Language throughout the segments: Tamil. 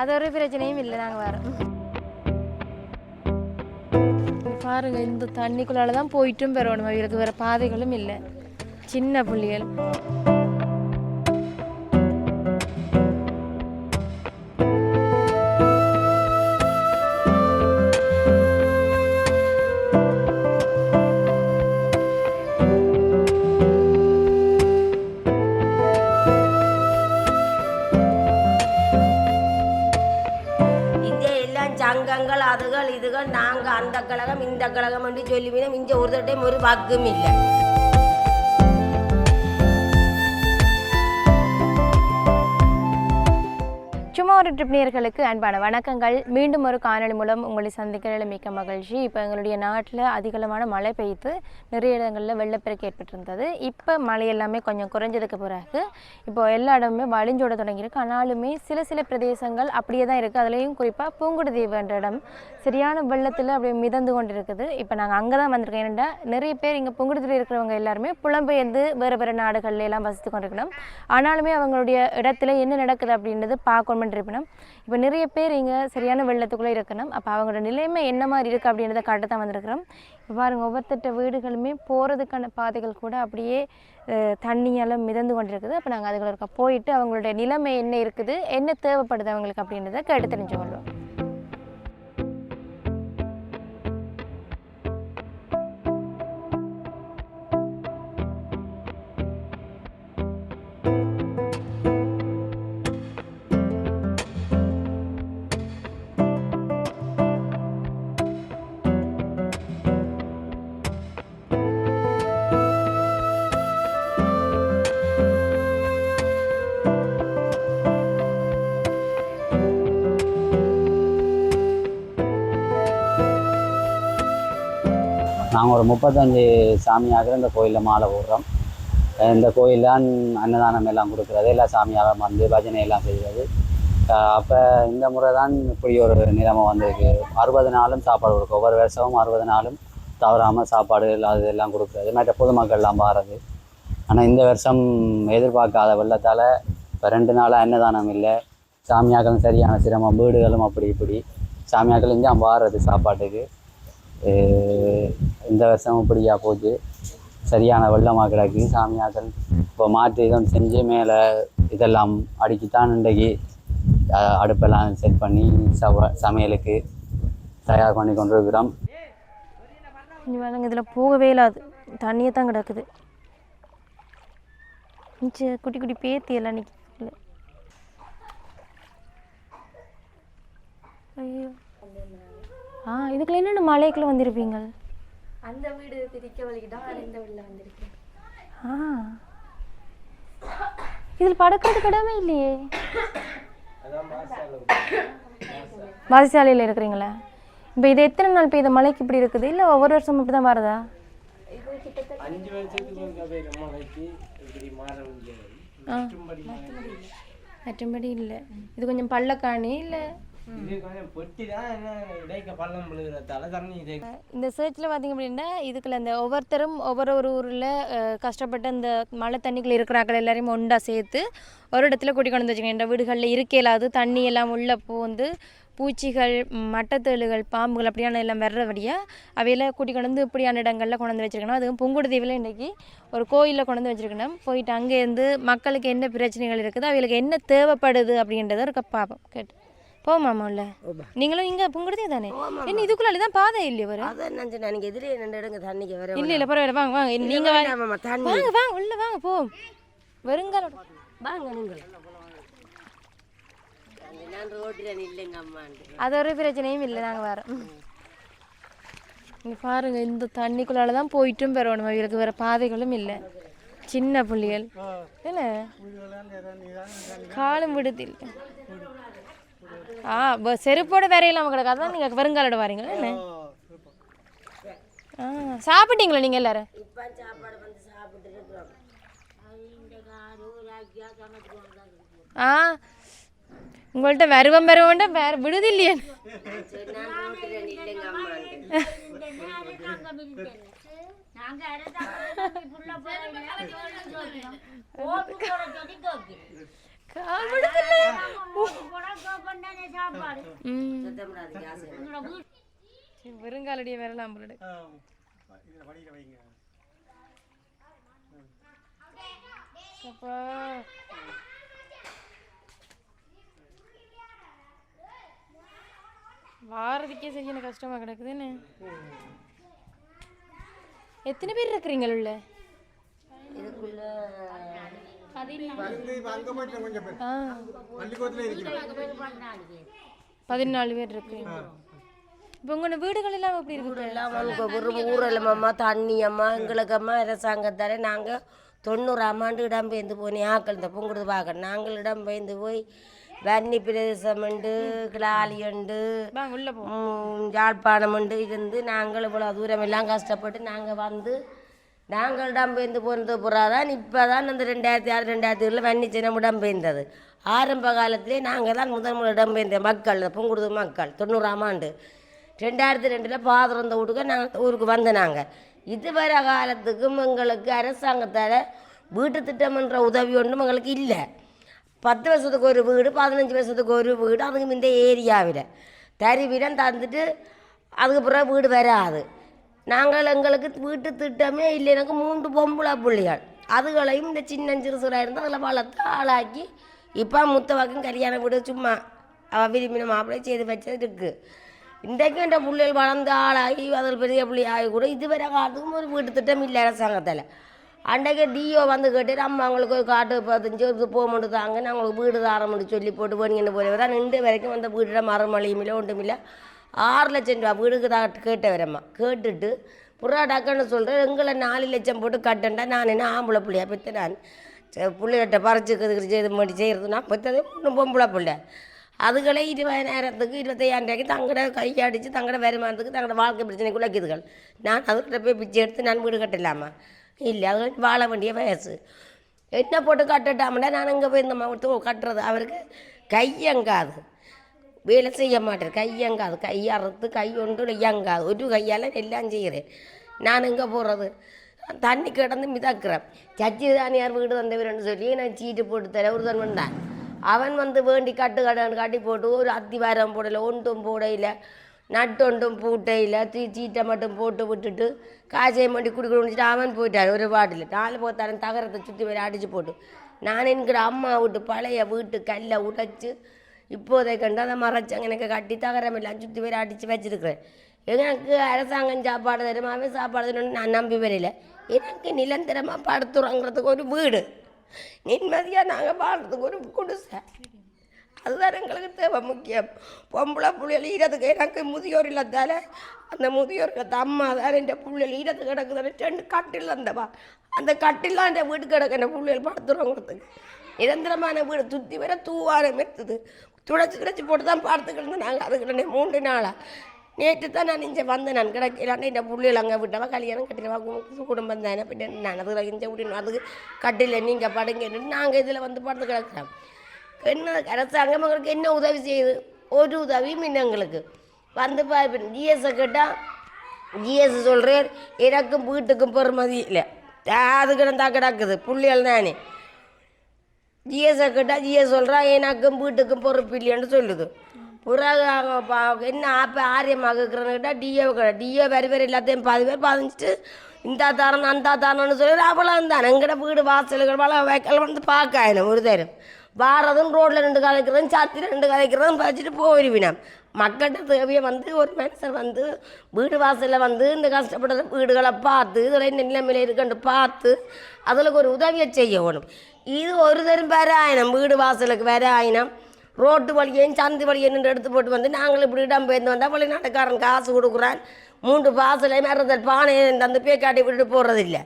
அது ஒரு பிரச்சனையும் இல்லை நாங்கள் வரோம் பாருங்க இந்த தண்ணிக்குள்ளால தான் போயிட்டும் பெறணும் அவங்களுக்கு வேற பாதைகளும் இல்லை. சின்ன புள்ளிகள். கழகம் என்று சொல்லுவீங்க இங்க ஒரு தட்டையும் ஒரு வாக்கும் இல்லை ஒரு ட்ரிப் நேர்களுக்கு அன்பான வணக்கங்கள். மீண்டும் ஒரு காணொளி மூலம் உங்களை சந்திக்கிறதுல மிக்க மகிழ்ச்சி. இப்போ எங்களுடைய நாட்டில் அதிகளமான மழை பெய்து நிறைய இடங்களில் வெள்ளப்பெருக்கு ஏற்பட்டிருந்தது. இப்போ மழை எல்லாமே கொஞ்சம் குறைஞ்சதுக்கு பிறகு இப்போ எல்லா இடமுமே வழிஞ்சோட தொடங்கியிருக்கு. ஆனாலுமே சில சில பிரதேசங்கள் அப்படியே தான் இருக்குது அதுலேயும் குறிப்பாக பூங்குடுதீவு என்ற இடம் சரியான வெள்ளத்தில் அப்படியே மிதந்து கொண்டு இருக்குது இப்போ நாங்கள் அங்கே தான் வந்திருக்கோம். ஏன்னா நிறைய பேர் இங்கே புங்குடுதீவில் இருக்கிறவங்க எல்லாருமே புலம்பெயர்ந்து வேறு வேறு நாடுகள்ல எல்லாம் வசித்து கொண்டிருக்கணும். ஆனாலுமே அவங்களுடைய இடத்துல என்ன நடக்குது அப்படின்றது பார்க்கணும்னு இருக்கணும். இப்போ நிறைய பேர் இங்கே சரியான வெள்ளத்துக்குள்ளே இருக்கணும். அப்போ அவங்களோட நிலைமை என்ன மாதிரி இருக்குது அப்படின்றத காட்ட தான் வந்திருக்கிறோம். இப்போ பாருங்க ஒவ்வொருத்தட்ட வீடுகளுமே போகிறதுக்கான பாதைகள் கூட அப்படியே தண்ணியால் மிதந்து கொண்டிருக்குது. அப்போ நாங்கள் அதுகளுக்கு போயிட்டு அவங்களுடைய நிலைமை என்ன இருக்குது என்ன தேவைப்படுது அவங்களுக்கு அப்படின்றத கேட்டு தெரிஞ்சு கொள்வோம் நாங்கள் ஒரு முப்பத்தஞ்சு சாமியாக இந்த கோயிலில் மாலை போடுறோம். இந்த கோயில் தான் அன்னதானம் எல்லாம் கொடுக்குறது. எல்லா சாமியாக வந்து பஜனை எல்லாம் செய்கிறது. அப்போ இந்த முறை தான் இப்படி ஒரு நிலைமை வந்திருக்கு. அறுபது நாளும் சாப்பாடு கொடுக்கும். ஒவ்வொரு வருஷமும் அறுபது நாளும் தவறாமல் சாப்பாடு அது எல்லாம் கொடுக்குறது. மற்ற பொதுமக்கள்லாம் வாரது. ஆனால் இந்த வருஷம் எதிர்பார்க்காத வெள்ளத்தால் இப்போ ரெண்டு நாளாக அன்னதானம் இல்லை. சாமியாக்களும் சரியான சிரமம். வீடுகளும் அப்படி இப்படி. சாமியாக்கள் இங்கே வாடுறது சாப்பாட்டுக்கு. இந்த வருஷம் இப்படியா போச்சு. சரியான வெள்ளமாக கிடக்கு. சாமியாக்கள் இப்போ மாற்றி இதொன்று செஞ்சு மேலே இதெல்லாம் அடுக்கித்தான் இன்றைக்கு அடுப்பெல்லாம் செட் பண்ணி சவ சமையலுக்கு தயார் பண்ணி கொண்டு இருக்கிறோம் இங்கே இதில் போகவே இல்லாது. தண்ணியே தான் கிடக்குது. குட்டி குட்டி பேத்தி எல்லாம் நிற்கல ஐயோ. ஆ இதுக்குள்ள என்னென்ன மலைக்குள்ள வந்திருப்பீங்க? அந்த வீடு பிரிக்க அது இந்த வீட்டில் வந்திருக்கேன் ஆ. இதில் படுக்கிறதுக்கு இடமே இல்லையே. வாசிசாலையில் இருக்கிறீங்களா? இப்போ இது எத்தனை நாள் பெய்த மழைக்கு இப்படி இருக்குது? இல்லை ஒவ்வொரு வருஷம் இப்படி தான் வருதா? அஞ்சு வருஷத்துக்கு இப்படி மாற மற்றபடி இல்லை. இது கொஞ்சம் பள்ளக்காணி இல்லை? இந்த சர்ச்சில் பார்த்தீங்க அப்படின்னா இதுக்குள்ள இந்த ஒவ்வொருத்தரும் ஒவ்வொரு ஒரு ஊரில் கஷ்டப்பட்டு இந்த மழை தண்ணிக்குள்ள இருக்கிறாக்கள் எல்லாரையும் ஒண்டா சேர்த்து ஒரு இடத்துல கூட்டி கொண்டு இந்த வீடுகளில் இருக்கலாது தண்ணி எல்லாம் உள்ளே பூந்து பூச்சிகள் மட்டத்தேளுகள் பாம்புகள் அப்படியான எல்லாம் வர்றபடியாக அவையெல்லாம் கூட்டி கொண்டு வந்து இப்படியான இடங்களில் கொண்டு வந்து வச்சிருக்கணும். அதுவும் புங்குடுதீவில் இன்றைக்கி ஒரு கோயிலில் கொண்டு வந்து வச்சிருக்கணும். போயிட்டு அங்கேருந்து மக்களுக்கு என்ன பிரச்சனைகள் இருக்குது அவைகளுக்கு என்ன தேவைப்படுது அப்படின்றத ஒரு பார்ப்போம் கேட்டு. போமாமா உள்ள நீங்களும் இங்கே புங்குடுதீவு தானே? என்ன இதுக்குள்ள தான் பாதை இல்லையா வரும் அதான் நான். எனக்கு எதிரே ரெண்டு இடங்க தண்ணிக்கு வர இல்ல இல்ல பரவாயில்ல வாங்க வாங்க. நீங்க வாங்க. வாங்க உள்ள வாங்க போ. வருங்காலோட வாங்க நீங்கள் அது ஒரு பிரச்சனையும் இல்லை நாங்க வரோம். இங்க பாருங்க இந்த தண்ணிக்குள்ளால தான் போயிட்டும் பெறணும் அவங்களுக்கு வேற பாதைகளும் இல்லை. சின்ன புள்ளிகள். என்ன? காலும் விடுதில் ஆ செருப்போட வேற இல்லாம கிடக்கு அதான் நீங்க வருங்காலோட வரீங்களா என்ன? ஆ சாப்பிட்டீங்களா நீங்க எல்லாரும்? ஆ உங்கள்கிட்ட வருவம் வருவம்ட்ட வேற விடுது இல்லையே. சரி வெறுங்காலடியே போல அப்பா வாரதுக்கே சரியான கஷ்டமா கிடக்குதுன்னு எத்தனை பேர் இருக்கிறீங்க உள்ள? பதினாலு பேர் இருக்கிறீங்க இப்போ உங்களோட வீடுகள் எல்லாம் எப்படி இருக்கு? எல்லாம் ஊரில் அம்மா தண்ணி அம்மா எங்களுக்கு அம்மா அரசாங்கத்தால நாங்கள் தொண்ணூறாம் ஆண்டு இடம்பெயர்ந்து போனேன் ஆக்கள் இந்த பொங்குறது பார்க்க நாங்கள் இடம்பெயர்ந்து போய் வன்னி பிரதேசம் உண்டு கிளாலி உண்டு யாழ்ப்பாணம் உண்டு இருந்து நாங்கள் இவ்வளோ தூரம் எல்லாம் கஷ்டப்பட்டு நாங்கள் வந்து நாங்கள் இடம்பெயர்ந்து போனது புறாதான் இப்போ தான் அந்த ரெண்டாயிரத்தி ஆறு ரெண்டாயிரத்தி ஏழில் வன்னிச்சினம் இடம்பெயர்ந்தது ஆரம்ப காலத்திலே நாங்கள் தான் முதல் முதல் இடம்பெயர்ந்த மக்கள் பொங்குடுது மக்கள் தொண்ணூறாம் ஆண்டு. ரெண்டாயிரத்தி ரெண்டில் பாதிரந்த வீட்டுக்கு நாங்கள் ஊருக்கு வந்த நாங்கள் இதுவரை காலத்துக்கும் எங்களுக்கு அரசாங்கத்தால் வீட்டு திட்டம்ன்ற உதவி ஒன்றும் எங்களுக்கு இல்லை. பத்து வருஷத்துக்கு ஒரு வீடு பதினஞ்சு வருஷத்துக்கு ஒரு வீடு அதுக்கு இந்த ஏரியாவில். தருவிடம் தந்துட்டு அதுக்கு பிறகு வீடு வராது. நாங்கள் எங்களுக்கு வீட்டு திட்டமே இல்லை. எனக்கு மூன்று பொம்பளை பிள்ளைகள். அதுகளையும் இந்த சின்ன சிறு சிறாக இருந்து அதில் வளர்த்து ஆளாக்கி இப்போ முத்தவாக்கும் கல்யாணம் வீடு சும்மா அவள் விரும்பின மாப்பிள்ளை செய்து வச்சது இருக்குது இன்றைக்கும் இந்த பிள்ளைகள் வளர்ந்து ஆளாகி அதில் பெரிய பிள்ளையாகி கூட இதுவரை காலத்துக்கும் ஒரு வீட்டு திட்டம் இல்லை அரசாங்கத்தில். அன்றைக்கு டிஓ வந்து கேட்டு அம்மா அவங்களுக்கு ஒரு காட்டு பதினஞ்சு இது போக மட்டும் தாங்க. நான் உங்களுக்கு வீடு தாரம்னு சொல்லி போட்டு போனீங்கன்னு போய் தான் இன்று வரைக்கும் அந்த வீட்டில் மரமளியும் இல்லை ஒன்றும் இல்லை. ஆறு லட்சம் ரூபா வீடுக்கு தான் கேட்ட வரம்மா கேட்டுட்டு புறா டக்குன்னு சொல்கிறேன் எங்களை நாலு லட்சம் போட்டு கட்டண்டா நான் என்ன ஆம்பளை பிள்ளையா பெற்று நான் பிள்ளைகிட்ட பறிச்சுக்கிறதுக்கு செய்து மாட்டி நான் பெற்றது இன்னும் பொம்பளை பிள்ளை. அதுகளே இருபதாயிரத்துக்கு இருபத்தையாயிரம் ரூபாய்க்கு தங்கட கையடிச்சு தங்கட வருமானத்துக்கு தங்கட வாழ்க்கை பிரச்சனைக்குள்ள வைக்குதுகள் நான் அதுகிட்ட போய் பிச்சை எடுத்து நான் வீடு கட்டலாமா? இல்லை அது வாழ வேண்டிய வயசு. என்ன போட்டு கட்டட்டாமடா நான் அங்கே போய் இந்த மாவட்டத்துக்கு கட்டுறது? அவருக்கு கையங்காது. வேலை செய்ய மாட்டேன். கையங்காது கை அறுத்து கை ஒன்று இயங்காது ஒரு கையால் எல்லாம் செய்கிறேன். நான் எங்கே போகிறது? தண்ணி கிடந்து மிதக்கிறேன். சச்சி தானியார் வீடு வந்தவர்னு சொல்லி நான் சீட்டு போட்டு தர ஒருத்தன் வந்தான். அவன் வந்து வேண்டி கட்டு கடன் கட்டி போட்டு ஒரு அத்திவாரம் போடலை ஒன்றும் போடையில் நட்டொண்டும் பூட்டையில் தீ சீட்டை மட்டும் போட்டு விட்டுட்டு காசையை மண்டி குடிக்க அவன் போயிட்டான். ஒரு பாட்டில் நாலு போத்தாரன் தகரத்தை சுற்றி வரை அடித்து போட்டு. நான் என்கிற அம்மா விட்டு பழைய வீட்டு கல்லை உடைச்சு இப்போதை கண்டு அதை மறைச்சாங்க எனக்கு கட்டி தகரம் சுற்றி பேர் அடித்து வச்சுருக்கிறேன். எனக்கு அரசாங்கம் சாப்பாடு தருமாவே சாப்பாடு தரணும்னு நான் நம்பி வரையில. எனக்கு நிரந்தரமாக படுத்துறோங்கிறதுக்கு ஒரு வீடு. நிம்மதியாக நாங்கள் பாடுறதுக்கு ஒரு குடிசை. அதுதான் எங்களுக்கு தேவை முக்கியம். பொம்பளை புள்ளைகள் ஈரத்துக்கு எனக்கு முதியோர் இல்லத்தால அந்த முதியோர் இல்லத்த அம்மா தான் என் புள்ளைகள் ஈரத்து கிடக்குதுன்னு ரெண்டு கட்டில் அந்தவா அந்த கட்டிலாம் என் வீடு கிடக்கு. என் புள்ளைகள் படுத்துறவங்களுக்கு நிரந்தரமான வீடு. சுற்றி வர தூவாரம் மெத்துது. துடைச்சி துடைச்சி போட்டு தான் பார்த்துக்கிட்டு நாங்கள் அதுக்கிட்ட மூன்று நாளாக நேற்று தான் நான் இங்கே வந்தேன். நான் கிடைக்கலான்னு இந்த புள்ளைகள் அங்கே விட்டவா? கல்யாணம் கட்டிடவா குடும்பம் தானே? பின்ன நான் அதுக்கு இங்கே விடணும் அதுக்கு கட்டில நீங்கள் படுங்கன்னு நாங்கள் இதில் வந்து படுத்து கிடக்கிறோம். என்ன அரசாங்கம் எங்களுக்கு என்ன உதவி செய்யுது ஒரு உதவியும் இன்னும் எங்களுக்கு. வந்து பார்ப்பேன் ஜிஎஸ்ஸை கேட்டால் ஜிஎஸ் சொல்கிறேன் எனக்கும் வீட்டுக்கும் பெருமதி இல்லை. அது கிடந்தா கிடக்குது. புள்ளிகள் தானே. ஜிஎஸ்ஐ கேட்டால் ஜிஎஸ் சொல்கிறா எனக்கும் வீட்டுக்கும் பொறுப்பு இல்லைன்னு சொல்லுது. பிறகு பா- என்ன ஆப்ப ஆரியமாக இருக்கிறன்னு கேட்டால் டிஏ டிஏ வரி வரி எல்லாத்தையும் பாதி பேர் பாதிச்சுட்டு இந்த தாரம் அந்த தாரம்னு சொல்லி அவ்வளோ இருந்தான் எங்கட வீடு வாசல்கள் வள வைக்கல் வந்து பார்க்க ஒரு தரம். வாரதும் ரோட்டில் ரெண்டு கலைக்கிறதும் சாத்தி ரெண்டு கலைக்கிறதும் வச்சுட்டு போயிருவினாம் மக்கள்கிட்ட தேவையை வந்து ஒரு மனுஷன் வந்து வீடு வாசலில் வந்து இந்த கஷ்டப்படுற வீடுகளை பார்த்து இதில் நிலைமையில் நிலைமையில இருக்குன்னு பார்த்து அதில் ஒரு உதவியை செய்யணும் இது ஒரு தரம் வேற ஆயினம். வீடு வாசலுக்கு வேற ஆயினம். ரோட்டு வழியையும் சந்து வழியும் நின்று எடுத்து போட்டு வந்து நாங்கள் இப்படி இடம் போயிருந்து வந்தால் வெளிநாட்டுக்காரன் காசு கொடுக்குறான். மூன்று பாசலையும் மறந்தல் பானையை தந்து பேக்காட்டி விட்டுட்டு போடுறதில்லை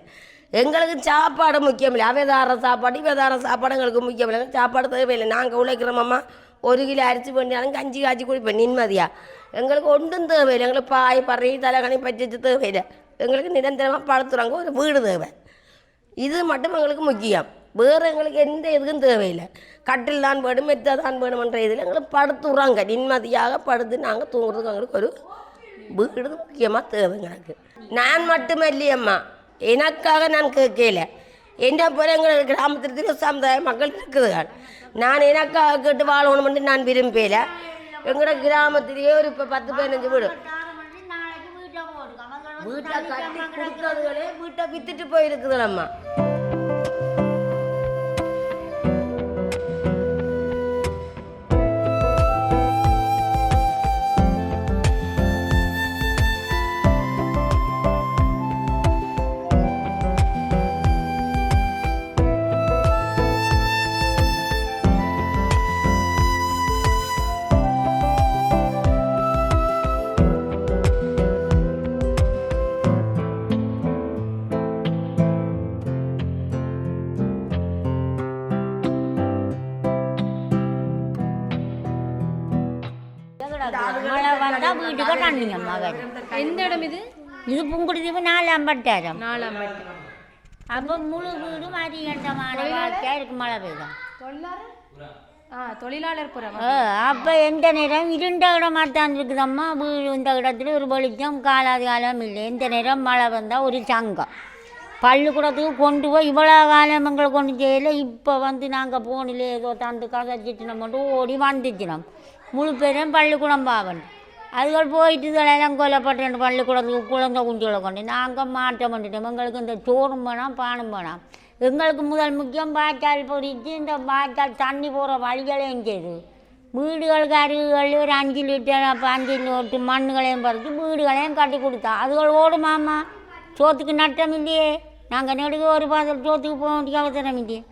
எங்களுக்கு சாப்பாடு முக்கியம் இல்லை அவைதார சாப்பாடு இவைதார சாப்பாடு எங்களுக்கு முக்கியம் இல்லை சாப்பாடு தேவையில்லை. நாங்கள் உழைக்கிறோமம்மா ஒரு கிலோ அரிசி பண்ணியாலும் கஞ்சி காய்ச்சி குடிப்பேன். நிம்மதியாக எங்களுக்கு ஒன்றும் தேவையில்லை. எங்களுக்கு பாய் பறி தலைகணி பச்சிச்சு தேவையில்லை. எங்களுக்கு நிரந்தரமாக படுத்துறாங்க ஒரு வீடு தேவை. இது மட்டும் எங்களுக்கு முக்கியம். வேறு எங்களுக்கு எந்த இதுக்கும் தேவையில்லை. கட்டில் தான் வேணும் மெத்த தான் வேணுமன்ற இதில் எங்களுக்கு படுத்துறாங்க. நிம்மதியாக படுத்து நாங்கள் தூங்குறதுக்கு எங்களுக்கு ஒரு வீடு முக்கியமாக தேவை எனக்கு நான் மட்டுமே இல்லையம்மா எனக்காக நான் கேட்கல. என்ன போல எங்கள் கிராமத்தில் சமுதாய மக்கள் இருக்குதுகள் நான் எனக்காக கேட்டு வாழணும்னு நான் விரும்பல. எங்களோட கிராமத்திலேயே ஒரு இப்போ பத்து பதினஞ்சு வீடு. வீட்டை கட்டி கொடுத்ததுகளே வீட்டை வித்துட்டு போயிருக்குதுலம்மா. மழை வீட்டுக்கு தண்ணியம்மா வரும் எந்த இடம் இது? இது புங்குடுதீவு நாலாம் பட்டாரம் நாலாம் அப்போ முழு வீடு அதிகண்டமான வாழ்க்கையா இருக்கு மழை பெய்யும் ஆ தொழிலாளர் புறம். அப்போ எந்த நேரம்? இருண்ட இடமா தான் இருக்குதம்மா. வீடு இந்த இடத்துல ஒரு வெளிச்சம் காலாதி காலம் இல்லை. எந்த நேரம் மழை வந்தால் ஒரு சங்கம். பள்ளிக்கூடத்துக்கு கொண்டு போய் இவ்வளோ காலம் எங்களை கொண்டு செய்யல. இப்போ வந்து நாங்கள் போனில் ஏதோ தந்து கதைச்சிட்டு மட்டும் ஓடி வந்துச்சினோம் முழு பேரும் பள்ளிக்கூடம் பாவன் அதுகள் போயிட்டு இதெல்லாம் கொல்லப்பட்டு பள்ளிக்கூடத்துக்கு குழந்தை குஞ்சுகளை கொண்டு. நாங்கள் மாற்றம் பண்ணிட்டோம். எங்களுக்கு இந்த சோறும் வேணாம் பானம் வேணாம். எங்களுக்கு முதல் முக்கியம் வாய்க்கால் பொறிச்சு இந்த வாய்க்கால் தண்ணி போகிற வழிகளையும் செய்து வீடுகளுக்கு அருகுகள் ஒரு அஞ்சு லிட்டர் அப்போ அஞ்சு லிட்டர் மண்ணுகளையும் பறித்து வீடுகளையும் கட்டி கொடுத்தா. அதுகள் ஓடுமாமா சோத்துக்கு நட்டம் இல்லையே. நாங்கள் நெடுக ஒரு பாதல் சோத்துக்கு போக வேண்டிய அவசரம் இல்லையே.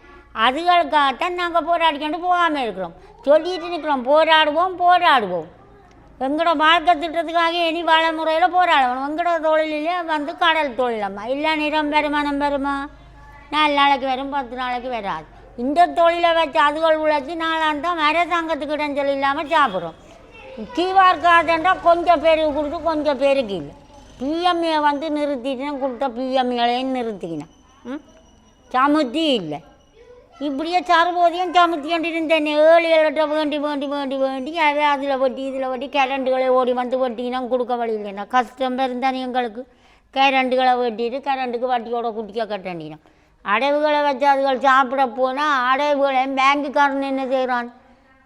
அதுகளுக்காகத்தான் நாங்கள் போராடிக்கொண்டு போகாமல் இருக்கிறோம். சொல்லிட்டு நிற்கிறோம் போராடுவோம் போராடுவோம். எங்களோட வாழ்க்கை திட்டத்துக்காக இனி வாழ முறையில் போராடணும் எங்களோட தொழிலே வந்து கடல் தொழிலம்மா. இல்லை நிறம் வருமானம் வருமா நாலு நாளைக்கு வரும் பத்து நாளைக்கு வராது. இந்த தொழிலை வச்சு அதுகள் உழைச்சி நாளாந்தான் அரசாங்கத்துக்கு இடஞ்சல் இல்லாமல் சாப்பிட்றோம் கீவார் காதுன்றா கொஞ்சம் பேருக்கு கொடுத்து கொஞ்சம் பேருக்கு இல்லை. பிஎம்ஏ வந்து நிறுத்திட்டேன் கொடுத்த பிஎம்ஏலையும் நிறுத்திக்கினேன் ம்? சமுத்தி இல்லை. இப்படியே சர்வோதியம் சமைத்து கொண்டு இருந்தேன் ஏழு ஏழட்ட வேண்டி வேண்டி வேண்டி வேண்டி அவே அதில் வட்டி இதில் வட்டி கரண்டுகளை ஓடி வந்து வட்டினா கொடுக்க வழி இல்லைண்ணா கஷ்டம் இருந்தானே எங்களுக்கு. கரண்டுகளை வெட்டிட்டு கரண்டுக்கு வட்டியோட குட்டிக்க கட்டண்டினோம் அடைவுகளை வச்சு அதுகள் சாப்பிட போனால் அடைவுகளை பேங்குக்காரன் என்ன செய்கிறான்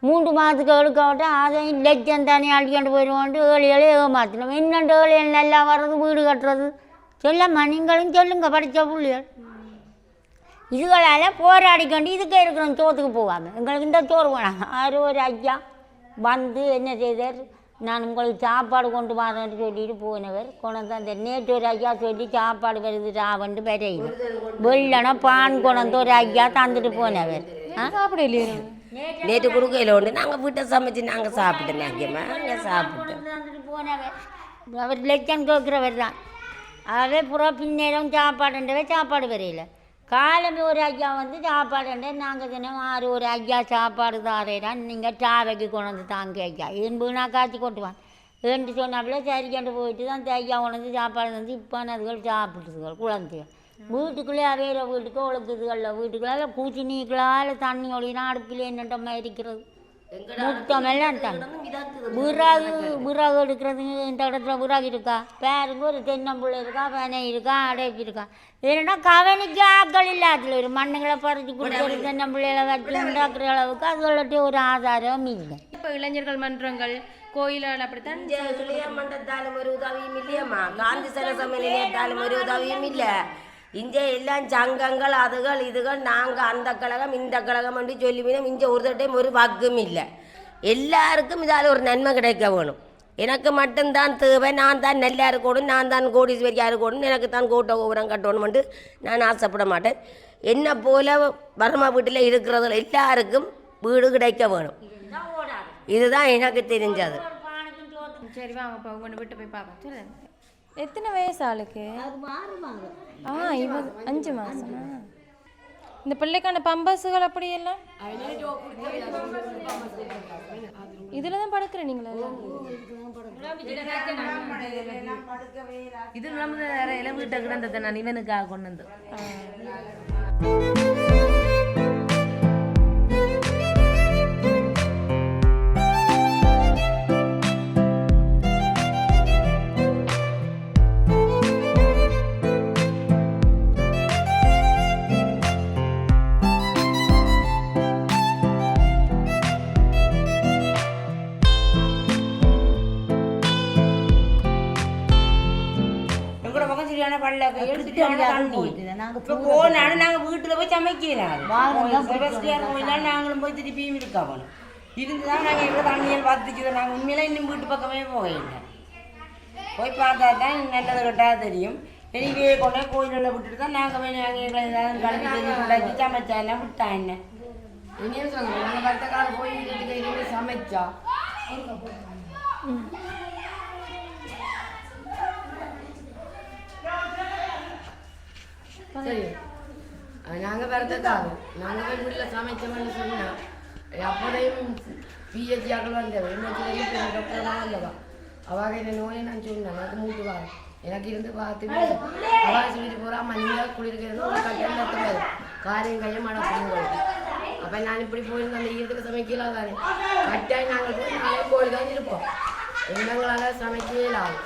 மூன்று மாதத்துக்கு எழுக்கவிட்டால் அதையும் லட்சம் தானே அழிக்கொண்டு போயிடுவோன்ட்டு ஏழு ஏழு ஏமாத்தினோம். என்னண்டு ஏழு நல்லா வர்றது வீடு கட்டுறது. சொல்லம்மா நீங்களும் சொல்லுங்கள் படித்த பிள்ளைகள். இதுகளால் போராடிக்கொண்டு இதுக்கே இருக்கிறோம் சோத்துக்கு போகாமல் எங்களுக்கு இந்த சோறு வேணாம். ஆறு ஒரு ஐயா வந்து என்ன செய்தார்? நான் உங்களுக்கு சாப்பாடு கொண்டு வரேன்னு சொல்லிட்டு போனவர். கொண்டு அந்த நேற்று ஒரு ஐயா சொல்லி சாப்பாடு வருது ராவண்டு வரையில் வெள்ளனா பான் கொண்டு ஒரு ஐயா தந்துட்டு போனவர். ஆ? சாப்பிட இல்லையே நேற்று கொடுக்கையில் உண்டு நாங்கள் வீட்டை சமைச்சு நாங்கள் சாப்பிட்டோம் நாங்கம்மா நாங்கள் சாப்பிட்டோம். போனவர். அவர் லட்சம் கேட்குறவர் தான். அதே புறா பின்னேரம் சாப்பாடுன்றவே சாப்பாடு வரையில. காலமே ஒரு ஐயா வந்து சாப்பாடு நாங்கள் தினம் ஆறு ஒரு ஐயா சாப்பாடு தாரேடான் நீங்கள் டாவைக்கு கொண்டு வந்து தாங்க ஐயா. என்பது நான் காய்ச்சி கொட்டுவான் என்று சொன்னாப்புல சரிக்கண்டு போயிட்டு தான் இந்த ஐயா கொண்டு வந்து சாப்பாடு வந்து இப்போ அதுகள் சாப்பிட்டுதுகள் குழந்தைகள். வீட்டுக்குள்ளே அவையிற வீட்டுக்கு ஒழுக்குதுகளில் வீட்டுக்குள்ள பூச்சி நீக்களால் தண்ணி ஒளினா அடுப்பில் என்னட்டமா இருக்கிறது. முத்தமெல்லாம் விறகு விறகு எடுக்கிறது இந்த இடத்துல விறகு இருக்கா? பேருக்கு ஒரு தென்னம்புள்ள இருக்கா பனை இருக்கா அடைப்பு இருக்கா. இல்லைன்னா கவனிக்க ஆக்கள் இல்லை அதில் ஒரு மண்ணுங்களை பறித்து கொடுத்து ஒரு தென்னம்பிள்ளையில வச்சு உண்டாக்குற அளவுக்கு அதுகளுடைய ஒரு ஆதாரம் இல்லை. இப்போ இளைஞர்கள் மன்றங்கள் கோயில்கள் அப்படித்தான் மன்றத்தாலும் ஒரு உதவியும் இல்லையம்மா. காந்தி நிலையத்தாலும் ஒரு உதவியும் இல்லை. இங்கே எல்லாம் சங்கங்கள் அதுகள் இதுகள் நாங்கள் அந்த கழகம் இந்த கழகம் என்று சொல்லிவினோம் இங்கே ஒரு தட்டையும் ஒரு வாக்கும் இல்லை. எல்லாருக்கும் இதால் ஒரு நன்மை கிடைக்க வேணும். எனக்கு மட்டும்தான் தேவை நான் தான் நல்லா இருக்கணும் நான் தான் கோடீஸ்வரியாக இருக்கணும் எனக்கு தான் கோட்டை கோபுரம் கட்டணும்ட்டு நான் ஆசைப்பட மாட்டேன். என்னை போல வர்மா வீட்டில் இருக்கிறதுல எல்லாருக்கும் வீடு கிடைக்க வேணும். இதுதான் எனக்கு தெரிஞ்சது. சரி வாங்க இப்போ போய் பார்க்கலாம் எத்தனை வயசு ஆளுக்கு? ஆ இவ அஞ்சு மாசமா. இந்த பிள்ளைக்கான பம்பஸுகள் அப்படி எல்லாம் இதுல தான் படுக்கிற நீங்களா? இது நம்ம வேற இளம் வீட்டை கிடந்ததை நான் இவனுக்காக கொண்டு வந்து இப்போ போனாலும் நாங்கள் வீட்டில் போய் செபஸ்டியார் போயினாலும் நாங்களும் போய் திருப்பியும் இருக்கணும் இருந்து தான் நாங்கள் எவ்வளோ தண்ணியில் பார்த்துக்கிறோம் நாங்கள் உண்மையில இன்னும் வீட்டு பக்கமே போகல. போய் பார்த்தா தான் நல்லது கெட்டா தெரியும். வெளியே கொண்டே கோயிலில் விட்டுட்டு தான் நாங்கள் போய் நாங்கள் எங்களை ஏதாவது கலந்து கொண்டாச்சு சமைச்சாலாம் விட்டா என்ன? இனியும் சொல்லுங்கள் நாங்கள் போய் சமைச்சா? சரி. நாங்கள் வரதுக்காக நாங்கள் போய் வீட்டில் சமைச்சோம்னு சொன்னால் அப்போதையும் பிஹெச்சி ஆக்கள் வந்தவன் எம்ஹெச்சி டாக்டர்லாம் வந்தவா அவாக இந்த நோயை நான் சொன்னேன். அது மூட்டு வா எனக்கு இருந்து பார்த்து அவா சொல்லிட்டு போகிறா மண்ணில் குளிர்கிறது ஒரு கட்டம் தட்டுறது காரியம் கையை மழை பண்ணுவோம் அப்போ நான் இப்படி போயிருந்தேன். அந்த ஈரத்துக்கு சமைக்கலாம் தானே கட்டாயம் நாங்கள் போய் நாளே கோழி தான் இருப்போம். எங்களால் சமைக்கவே இல்லாது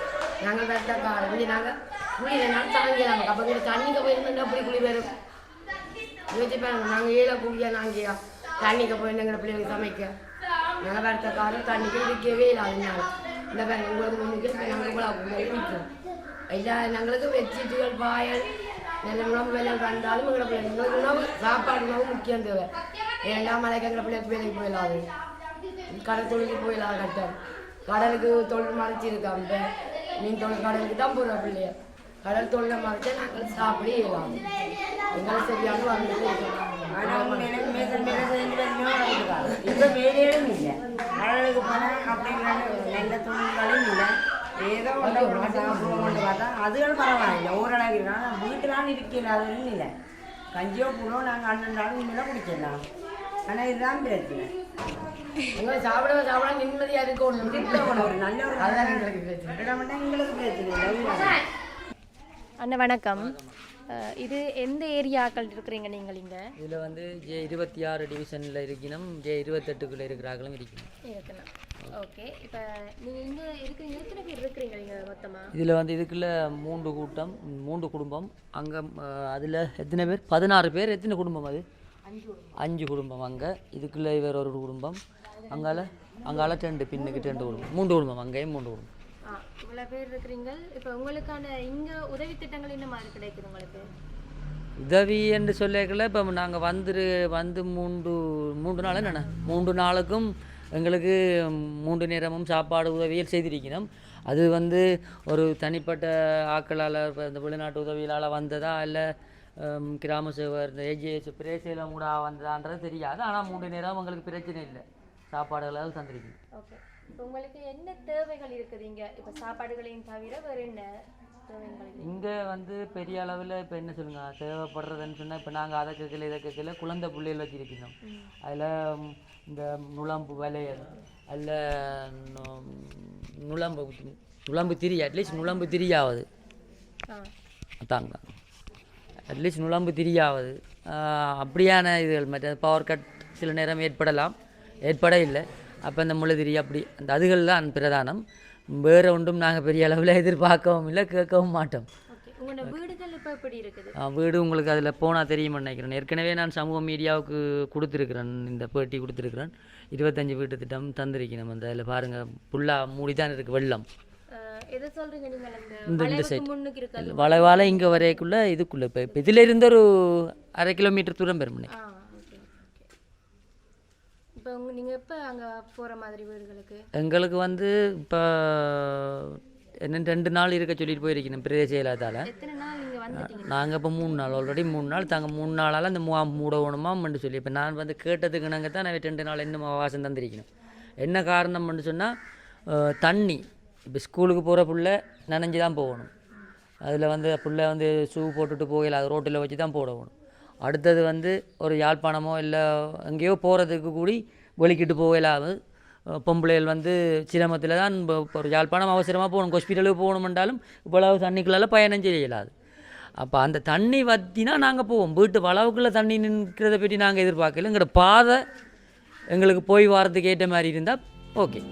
நாங்கள் கரெக்டாக காலம் இப்படி வேணாலும் குளிரனாலும் நமக்கு அப்போ தண்ணிக்கு போயிருந்தா அப்படி குளி வரும் யோசிச்சு பாருங்க நாங்கள் ஏழை குடியா நாங்கள் தண்ணிக்கு போயிருந்தோங்கிற பிள்ளைங்களுக்கு சமைக்க. நாங்கள் அடுத்த காலம் தண்ணிக்கு இருக்கவே இல்லாது நாங்கள் இந்த பாருங்க உங்களுக்கு முன்னுக்கு இப்போ நாங்கள் இவ்வளோ குடியாக எல்லா எங்களுக்கு வெச்சிட்டுகள் பாயல் நல்ல உணவு வேலை வந்தாலும் எங்களை பிள்ளை உணவு சாப்பாடு உணவு முக்கியம் தேவை. ஏன்னா மலைக்கு எங்களை பிள்ளைக்கு வேலைக்கு போயிடலாது கடல் தொழிலுக்கு போயிடலாம் கட்டம் கடலுக்கு தொழில் மறைச்சிருக்காங்க. மீன் தொழில் கடலுக்கு தான் போகிற பிள்ளைய. கடல் தொழிலை மறைச்சா நாங்கள் சாப்பிடே இயலாம் எங்களை சரியான வந்து இப்போ வேலையும் இல்லை. கடலுக்கு போனால் அப்படிங்கிற நல்ல தொழில்களும் இல்லை. ஏதோ ஒன்று சாப்பிடுவோம் கொண்டு பார்த்தா அதுகள் பரவாயில்லை. ஓரளவு இருக்கலாம் வீட்டுலாம் இருக்கல அதுவும் இல்லை. கஞ்சியோ புழோ நாங்கள் அண்ணன் இனிமேல் குடிச்சிடலாம் ஆனால் இதுதான் பிரச்சனை. எங்களை சாப்பிட சாப்பிட நிம்மதியாக இருக்கணும் ஒரு நல்ல ஒரு அதுதான் எங்களுக்கு பிரச்சனை. எங்களுக்கு பிரச்சனை இல்லை. அண்ணா வணக்கம். இது எந்த ஏரியாக்கள் இருக்கிறீங்க நீங்கள் இங்கே? இதில் வந்து ஜே இருபத்தி ஆறு டிவிஷனில் இருக்கணும் ஜே இருபத்தெட்டுக்குள்ளே இருக்கிறார்களும் இருக்கணும். இருக்கலாம் ஓகே இப்போ நீங்கள் இங்கே இருக்கிறீங்க எத்தனை பேர் இருக்கிறீங்க நீங்கள் மொத்தமாக இதில் வந்து இதுக்குள்ள மூன்று கூட்டம் மூன்று குடும்பம். அங்கே அதில் எத்தனை பேர்? பதினாறு பேர். எத்தனை குடும்பம் அது? அஞ்சு குடும்பம். அங்கே. இதுக்குள்ளே வேற ஒரு குடும்பம். அங்கால அங்கால ரெண்டு பின்னுக்கு ரெண்டு குடும்பம். மூன்று குடும்பம் அங்கேயும் மூன்று குடும்பம். இவ்வளோ பேர் இருக்கிறீங்க. இப்போ உங்களுக்கான இங்கே உதவி திட்டங்கள் என்ன மாதிரி கிடைக்குது உங்களுக்கு? உதவி என்று சொல்லக்கல இப்போ நாங்கள் வந்துரு வந்து மூன்று மூன்று நாள் என்னென்ன மூன்று நாளுக்கும் எங்களுக்கு மூன்று நேரமும் சாப்பாடு உதவியில் செய்திருக்கணும் அது வந்து ஒரு தனிப்பட்ட ஆக்களால் இப்போ இந்த வெளிநாட்டு உதவியால் வந்ததா இல்லை கிராம சேவர் இந்த ஏஜிஎஸ் பிரேசிலம் கூட வந்ததான்றது தெரியாது. ஆனால் மூன்று நேரம் எங்களுக்கு பிரச்சனை இல்லை. சாப்பாடுகளால் தந்திருக்கணும் ஓகே. உங்களுக்கு என்ன தேவைகள் இருக்குது இங்கே? இப்போ சாப்பாடுகளையும் தவிர வேறு என்ன? இங்கே வந்து பெரிய அளவில் இப்போ என்ன சொல்லுங்க தேவைப்படுறதுன்னு சொன்னால் இப்போ நாங்கள் அதை கேட்கல இதை கேட்கல குழந்தை பிள்ளைகள் வச்சிருக்கணும். அதில் இந்த நுழம்பு வளையல் அதில் நுழம்பு நுழம்பு திரி அட்லீஸ்ட் நுழம்பு திரியாவது. தாங்க அட்லீஸ்ட் நுழம்பு திரியாவது. அப்படியான இதுகள் மற்ற பவர் கட் சில நேரம் ஏற்படலாம். ஏற்பட இல்லை. அப்போ இந்த முளைதிரி அப்படி. அந்த அதுகள் தான் பிரதானம். வேறு ஒன்றும் நாங்கள் பெரிய அளவில் எதிர்பார்க்கவும் இல்லை கேட்கவும் மாட்டோம். வீடு உங்களுக்கு அதில் போனால் தெரியும்னு நினைக்கிறேன். ஏற்கனவே நான் சமூக மீடியாவுக்கு கொடுத்துருக்குறேன். இந்த பேட்டி கொடுத்துருக்குறேன். இருபத்தஞ்சி வீட்டு திட்டம் தந்திருக்கணும். அந்த அதில் பாருங்கள் ஃபுல்லாக மூடி தான் இருக்குது வெள்ளம் அந்த இந்த இந்த சைட். வளவால இங்கே வரைக்குள்ளே இதுக்குள்ளே இப்போ இதில் இருந்து ஒரு அரை கிலோமீட்டர் தூரம் பெறும். நீங்கள் எப்போ அங்கே போகிற மாதிரி வீடுகளுக்கு? எங்களுக்கு வந்து இப்போ என்ன ரெண்டு நாள் இருக்க சொல்லிட்டு போயிருக்கணும் பிரதேச நாள் நீங்கள் இப்போ மூணு நாள் ஆல்ரெடி மூணு நாள் தாங்க மூணு நாளால் அந்த மூ மூடணுமான்னு சொல்லி இப்போ நான் வந்து கேட்டதுக்கு நாங்கள் தான் நான் ரெண்டு நாள் இன்னும் அவகாசம் தந்திருக்கணும். என்ன காரணம்னு சொன்னால் தண்ணி. இப்போ ஸ்கூலுக்கு போகிற புள்ள நனைஞ்சு தான் போகணும். அதில் வந்து புள்ள வந்து ஷூ போட்டுட்டு போகல அது ரோட்டில் வச்சு தான் போடணும் அடுத்தது வந்து ஒரு யாழ்ப்பாணமோ இல்லை எங்கேயோ போகிறதுக்கு கூடி வெளிக்கிட்டு போகலாது பொம்பளைகள் வந்து சிரமத்தில் தான் இப்போ ஒரு யாழ்ப்பாணம் அவசரமாக போகணும் ஹாஸ்பிட்டலுக்கு போகணுமென்றாலும் இவ்வளவு தண்ணிக்குள்ளால் பயணம் செய்யலாது. அப்போ அந்த தண்ணி வத்தினா நாங்கள் போவோம். வீட்டு வளவுக்குள்ளே தண்ணி நிற்கிறத பற்றி நாங்கள் எதிர்பார்க்கல. எங்களோட பாதை எங்களுக்கு போய் வரதுக்கு ஏற்ற மாதிரி இருந்தால் ஓகே.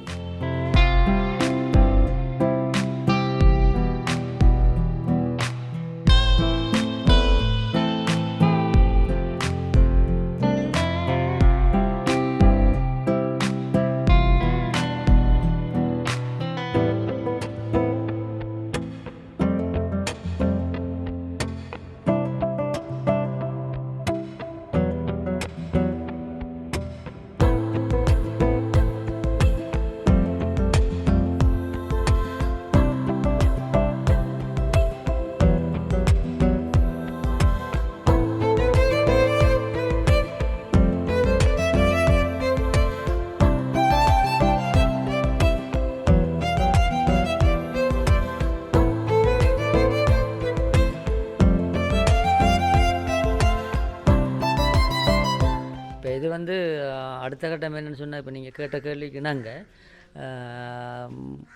அடுத்த கட்டம் என்னென்னு சொன்னால் இப்போ நீங்கள் கேட்ட கேள்விக்கு நாங்கள்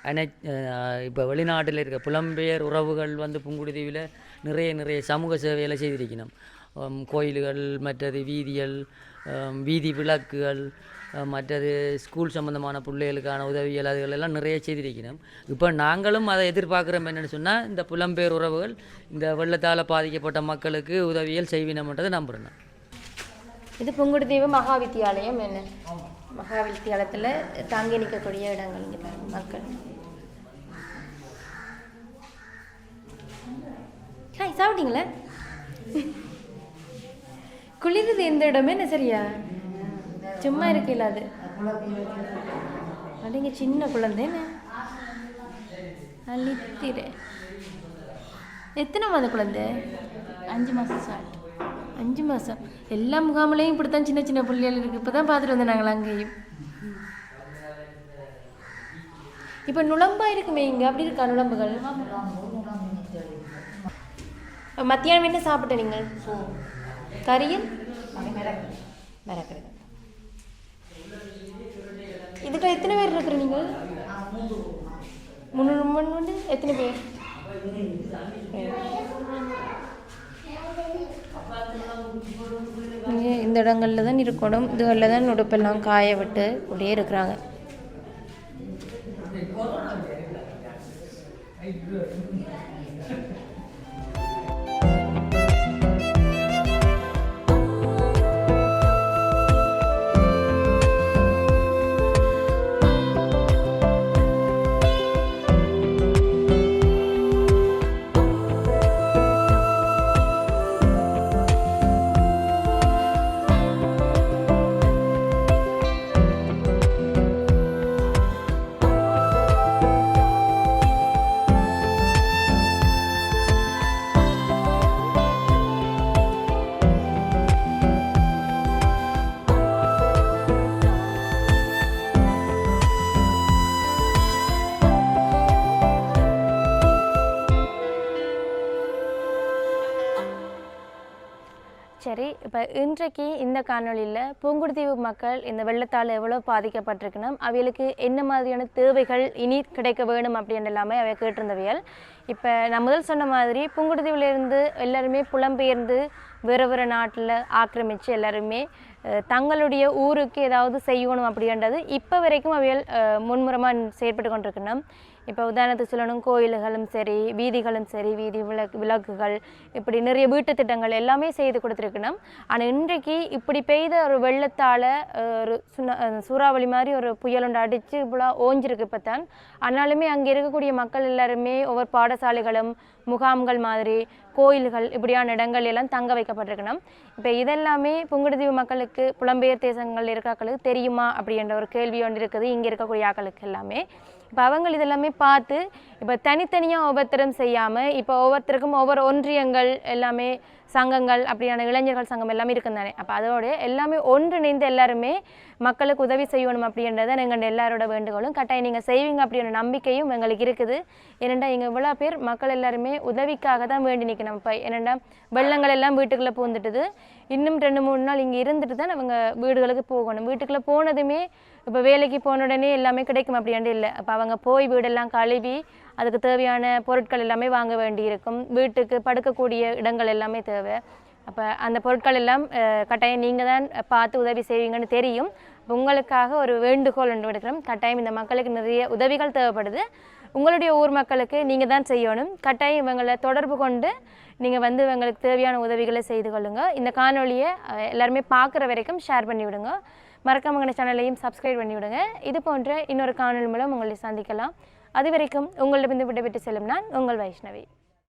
அனை இப்போ வெளிநாட்டில் இருக்க புலம்பெயர் உறவுகள் வந்து புங்குடுதீவில் நிறைய நிறைய சமூக சேவைகளை செய்திருக்கணும். கோயில்கள் மற்றது வீதிகள் வீதி விளக்குகள் மற்றது ஸ்கூல் சம்மந்தமான பிள்ளைகளுக்கான உதவிகள் அதுகள் எல்லாம் நிறைய செய்திருக்கணும். இப்போ நாங்களும் அதை எதிர்பார்க்குறோம் என்னென்னு சொன்னால் இந்த புலம்பெயர் உறவுகள் இந்த வெள்ளத்தால் பாதிக்கப்பட்ட மக்களுக்கு உதவிகள் செய்வினம்ன்றதை நம்புகிறேன் இது புங்குடுதீவு மகா வித்தியாலயம் என்ன? மகா வித்தியாலயத்தில் தங்கி நிற்கக்கூடிய இடங்கள் இங்கே பாருங்க மக்கள். ஹாய் சாப்பிட்டீங்களா? குளிருது இந்த இடமே என்ன சரியா? சும்மா இருக்கல அது அப்படிங்க சின்ன குழந்தை என்ன? அழித்திர. எத்தனை மாத குழந்தை? அஞ்சு மாதம் ஸ்டார்ட் அஞ்சு மாதம் எல்லா முகாமிலையும் இப்படி தான் சின்ன சின்ன பிள்ளைகள் இருக்குது இப்போ தான் பார்த்துட்டு வந்தோம் நாங்கள் அங்கேயும். இப்போ நுழம்பா இருக்குமே இங்கே. அப்படி இருக்கா நுழம்புகள்? மத்தியானம் என்ன சாப்பிட்ட நீங்கள்? கறியில் மரக்கறி இதுக்கு எத்தனை பேர் இருக்கிற நீங்கள்? முந்நூறு மணி எத்தனை பேர்? இங்கே இந்த இடங்களில் தான் இருக்கணும் இதுகளில் தான் உடுப்பெல்லாம் காய விட்டு அப்படியே இருக்கிறாங்க. இன்றைக்கு இந்த காணொளியில் பூங்குடுதீவு மக்கள் இந்த வெள்ளத்தால் எவ்வளோ பாதிக்கப்பட்டிருக்கணும் அவைகளுக்கு என்ன மாதிரியான தேவைகள் இனி கிடைக்க வேணும் அப்படின்னு எல்லாமே அவை கேட்டிருந்தவையல் இப்போ நான் முதல் சொன்ன மாதிரி புங்குடுதீவிலேருந்து எல்லாருமே புலம்பெயர்ந்து வேறு வேறு நாட்டில் ஆக்கிரமித்து எல்லாருமே தங்களுடைய ஊருக்கு ஏதாவது செய்யணும் அப்படின்றது இப்போ வரைக்கும் அவைகள் முன்முறமாக செயற்பட்டு கொண்டிருக்கணும் இப்போ உதாரணத்துக்கு சொல்லணும் கோயில்களும் சரி வீதிகளும் சரி வீதி விளக்கு விளக்குகள் இப்படி நிறைய வீட்டு திட்டங்கள் எல்லாமே செய்து கொடுத்துருக்கணும் ஆனால் இன்றைக்கு இப்படி பெய்த ஒரு வெள்ளத்தால் ஒரு சுனா சூறாவளி மாதிரி ஒரு புயலுண்டு அடித்து இவ்வளோ ஓஞ்சிருக்கு இப்போ தான் ஆனாலுமே அங்கே இருக்கக்கூடிய மக்கள் எல்லாருமே ஒவ்வொரு பாடசாலைகளும் முகாம்கள் மாதிரி கோயில்கள் இப்படியான இடங்கள் எல்லாம் தங்க வைக்கப்பட்டிருக்கணும். இப்போ இதெல்லாமே புங்குடுதீவு மக்களுக்கு புலம்பெயர் தேசங்கள் இருக்காக்களுக்கு தெரியுமா அப்படின்ற ஒரு கேள்வி ஒன்று இருக்குது. இங்கே இருக்கக்கூடிய ஆக்களுக்கு எல்லாமே. இப்போ அவங்க இதெல்லாமே பார்த்து இப்போ தனித்தனியாக ஒவ்வொருத்தரும் செய்யாமல் இப்போ ஒவ்வொருத்தருக்கும் ஒவ்வொரு ஒன்றியங்கள் எல்லாமே சங்கங்கள் அப்படியான இளைஞர்கள் சங்கம் எல்லாமே இருக்கும் தானே அப்போ அதோட எல்லாமே ஒன்றிணைந்து எல்லாருமே மக்களுக்கு உதவி செய்யணும் அப்படின்றத எங்கள் எல்லாரோட வேண்டுகோளும் கட்டாயம் நீங்கள் செய்வீங்க அப்படின்ற நம்பிக்கையும் எங்களுக்கு இருக்குது. ஏனெண்டா இங்கே இவ்வளோ பேர் மக்கள் எல்லாருமே உதவிக்காக தான் வேண்டி நிற்கணும் இப்போ ஏனெண்டா வெள்ளங்கள் எல்லாம் வீட்டுக்குள்ளே பூந்துட்டுது. இன்னும் ரெண்டு மூணு நாள் இங்கே இருந்துட்டு தான் அவங்க வீடுகளுக்கு போகணும். வீட்டுக்குள்ளே போனதுமே இப்போ வேலைக்கு போன உடனே எல்லாமே கிடைக்கும் அப்படின்ட்டு இல்லை. அப்போ அவங்க போய் வீடெல்லாம் கழுவி அதுக்கு தேவையான பொருட்கள் எல்லாமே வாங்க வேண்டியிருக்கும். வீட்டுக்கு படுக்கக்கூடிய இடங்கள் எல்லாமே தேவை. அப்போ அந்த பொருட்கள் எல்லாம் கட்டாயம் நீங்கள் தான் பார்த்து உதவி செய்வீங்கன்னு தெரியும். உங்களுக்காக ஒரு வேண்டுகோள் என்று விடுக்கிறோம். கட்டாயம் இந்த மக்களுக்கு நிறைய உதவிகள் தேவைப்படுது. உங்களுடைய ஊர் மக்களுக்கு நீங்கள் தான் செய்யணும். கட்டாயம் இவங்களை தொடர்பு கொண்டு நீங்கள் வந்து இவங்களுக்கு தேவையான உதவிகளை செய்து கொள்ளுங்க. இந்த காணொலியை எல்லாருமே பார்க்குற வரைக்கும் ஷேர் பண்ணி விடுங்க. மறக்காம சேனலையும் சப்ஸ்கிரைப் பண்ணி விடுங்க. இது போன்ற இன்னொரு காணொளி மூலம் உங்களை சந்திக்கலாம். அது வரைக்கும் உங்களிடமிருந்து விடைபெற்று செல்லும் நான் உங்கள் வைஷ்ணவி.